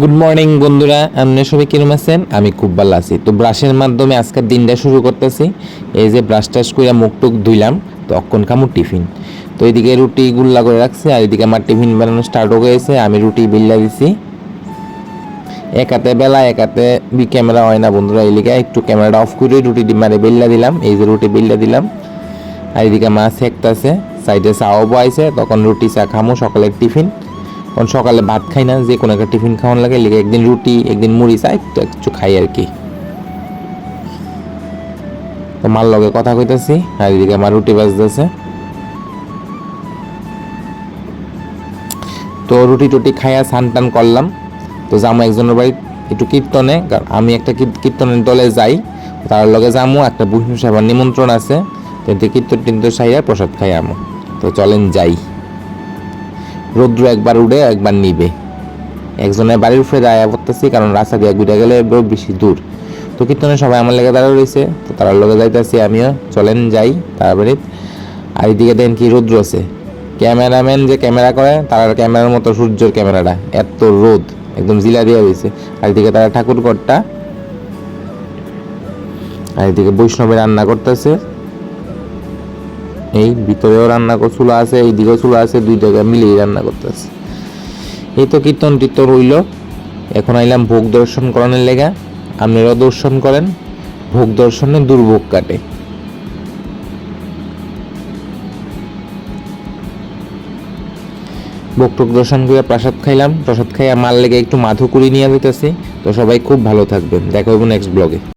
Good morning বন্ধুরা। আপনি সবাই কিরম আছেন? আমি খুব ভালো আছি। তো ব্রাশের মাধ্যমে আজকের দিনটা শুরু করতেছি। এই যে ব্রাশ টাশ করে মুখ টুক ধুইলাম, তো অক্ষণ টিফিন। তো এইদিকে রুটি গুল্লা করে রাখছি, আর এদিকে আমার টিফিন বানানো স্টার্ট হয়ে গেছে। আমি রুটি বিল্লা দিছি। এক হাতে বেলা, এক হাতে বি ক্যামেরা হয় না বন্ধুরা এদিকে একটু ক্যামেরাটা অফ করে রুটি মানে বিল্লা দিলাম। এই যে রুটি বিল্লা দিলাম। আর এদিকে মাছ সেকতাছে সাইডে চাও বয়াইছে তখন রুটি চা খামো, সকালের টিফিন। কারণ সকালে ভাত খাই না, যে কোনো একটা টিফিন খাওয়ান লাগে, লিগে একদিন রুটি, একদিন মুড়ি চা একটু খাই আর কি। তো মার লগে কথা কইতাছি, আর এদিকে আমার রুটি বাজতেছে। তো রুটি টুটি খাইয়া স্নান টান করলাম। তো যামো একজনের বাড়ি একটু কীর্তনে, কারণ আমি একটা কীর- কীর্তনের দলে যাই। তার লগে যামো একটা বিষ্ণু সাহেবের নিমন্ত্রণ আছে। কিন্তু কীর্তন টিন্তন সাইয়া প্রসাদ খাই আমো। তো চলেন যাই। রৌদ্র একবার উড়ে, একবার নিবে। একজনের বাড়ির উপরে দাঁড়িয়ে পড়তেছি, কারণ রাস্তা দিয়ে ঘুরে গেলে বেশি দূর। তো কীর্তনে সবাই আমার লেগে দাঁড়িয়ে রয়েছে তো তার লগে যাইতেছি আমিও। চলেন যাই তারপরে আর এদিকে দেন কি রৌদ্র আছে। ক্যামেরাম্যান যে ক্যামেরা করে তার ক্যামেরার মতো সূর্যের ক্যামেরাটা। এত রোদ, একদম জিলা দিয়ে রয়েছে আর এদিকে তারা ঠাকুর ঘরটা আর এদিকে বৈষ্ণবে রান্না করতেছে। এই ভিতরেও রান্না কর- চুলা আছে এই দিকেও চুলা আছে, দুই জায়গায় মিলিয়ে রান্না করতেছে। এই তো কীর্তন টীর্তন রইল এখন আইলাম ভোগ দর্শন করানোর লেগা। আপনারাও দর্শন করেন। ভোগ দর্শনে দুর্ভোগ কাটে। ভোগ টোক দর্শন করে প্রসাদ খাইলাম। প্রসাদ খাইয়া মার লেগে একটু মাধুকুরি নিয়ে যেতেছি তো সবাই খুব ভালো থাকবেন। দেখা হইব নেক্সট ব্লগে